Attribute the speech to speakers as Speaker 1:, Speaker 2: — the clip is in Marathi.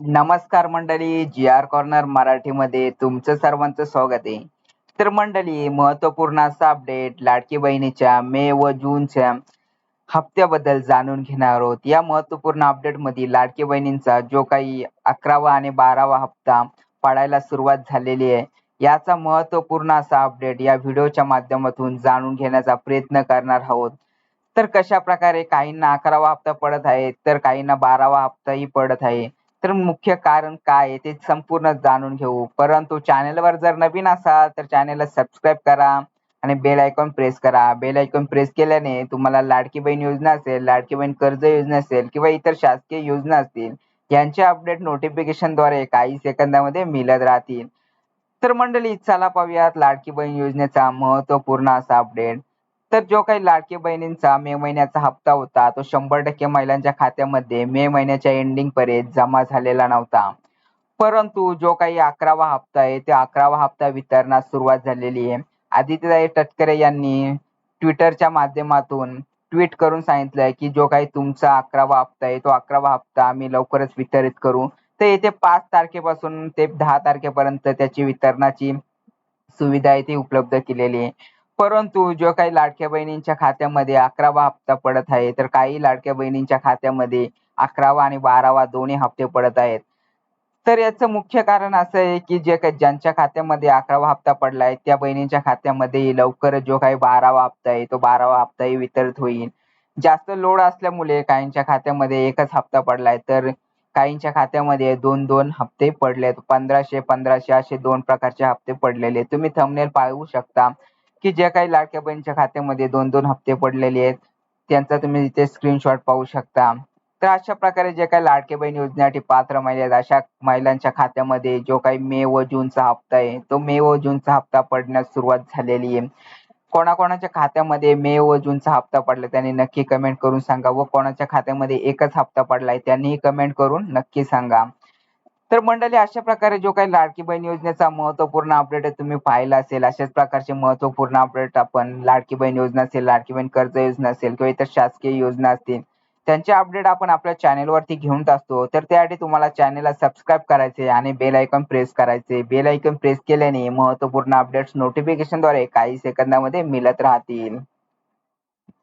Speaker 1: नमस्कार मंडळी जी आर कॉर्नर मराठीमध्ये तुमचं सर्वांचं स्वागत आहे. तर मंडळी महत्त्वपूर्ण असा अपडेट लाडकी बहिणीच्या मे व जूनच्या हप्त्याबद्दल जाणून घेणार आहोत. या महत्त्वपूर्ण अपडेटमध्ये लाडकी बहिणींचा जो काही अकरावा आणि बारावा हप्ता पडायला सुरुवात झालेली आहे याचा महत्त्वपूर्ण असा अपडेट या व्हिडिओच्या माध्यमातून जाणून घेण्याचा प्रयत्न करणार आहोत. तर कशा प्रकारे काहींना अकरावा हप्ता पडत आहे तर काहींना बारावा हप्ताही पडत आहे. तर मुख्य कारण काय आहे ते संपूर्ण जाणून घेऊ. परंतु चॅनेलवर जर नवीन असाल तर चॅनेलला सबस्क्राईब करा आणि बेल आयकॉन प्रेस करा. बेल आयकॉन प्रेस केल्याने तुम्हाला लाडकी बहीण योजना असेल लाडकी बहीण कर्ज योजना असेल किंवा इतर शासकीय योजना असतील यांचे अपडेट नोटिफिकेशनद्वारे काही सेकंदामध्ये मिळत राहतील. तर मंडळी चला पाहूयात लाडकी बहीण योजनेचा महत्त्वपूर्ण असा अपडेट तर जो काही लाडके बहिणींचा मे महिन्याचा हप्ता होता तो शंभर टक्के महिलांच्या खात्यामध्ये मे महिन्याच्या एंडिंग पर्यंत जमा झालेला नव्हता. परंतु जो काही अकरावा हप्ता आहे त्या अकरावा हप्ता वितरणास सुरुवात झालेली आहे. आदित्यताई तटकरे यांनी ट्विटरच्या माध्यमातून ट्विट करून सांगितलंय की जो काही तुमचा अकरावा हप्ता आहे तो अकरावा हप्ता आम्ही लवकरच वितरित करू. तर येथे पाच तारखेपासून ते दहा तारखेपर्यंत त्याची वितरणाची सुविधा आहे ती उपलब्ध केलेली आहे. परंतु जो काही लाडक्या बहिणींच्या खात्यामध्ये अकरावा हप्ता पडत आहे तर काही लाडक्या बहिणींच्या खात्यामध्ये अकरावा आणि बारावा दोन्ही हप्ते पडत आहेत. तर याचं मुख्य कारण असं आहे की जे काही ज्यांच्या खात्यामध्ये अकरावा हप्ता पडलाय त्या बहिणींच्या खात्यामध्ये लवकरच जो काही बारावा हप्ता आहे तो बारावा हप्ताही वितरित होईल. जास्त लोड असल्यामुळे काहींच्या खात्यामध्ये एकच हप्ता पडलाय तर काहींच्या खात्यामध्ये दोन दोन हप्ते पडलेत पंधराशे पंधराशे असे दोन प्रकारचे हप्ते पडलेले तुम्ही थंबनेल पाहू शकता. की जे काही लाडक्या बहिणीच्या खात्यामध्ये दोन दोन हप्ते पडलेले आहेत त्यांचा तुम्ही इथे स्क्रीनशॉट पाहू शकता. तर अशा प्रकारे जे काही लाडके बहीण योजनेसाठी पात्र महिला आहेत अशा महिलांच्या खात्यामध्ये जो काही मे व जूनचा हप्ता आहे तो मे व जूनचा हप्ता पडण्यास सुरुवात झालेली आहे. कोणाकोणाच्या खात्यामध्ये मे व जूनचा हप्ता पडला त्यांनी नक्की कमेंट करून सांगा. व कोणाच्या खात्यामध्ये एकच हप्ता पडलाय त्यांनीही कमेंट करून नक्की सांगा. तर मंडळी अशा प्रकारे जो काही लाडकी बहीण योजनेचा महत्त्वपूर्ण अपडेट तुम्ही पाहिला असेल अशाच प्रकारचे महत्त्वपूर्ण अपडेट आपण लाडकी बहीण योजना असेल लाडकी बहीण कर्ज योजना असेल किंवा इतर शासकीय योजना असतील त्यांचे अपडेट आपण आपल्या चॅनेलवरती घेऊन असतो तर त्यासाठी तुम्हाला चॅनेलला सबस्क्राईब करायचे आणि बेल आयकॉन प्रेस करायचे बेल आयकॉन प्रेस केल्याने महत्त्वपूर्ण अपडेट्स नोटिफिकेशनद्वारे काही सेकंदामध्ये मिळत राहतील.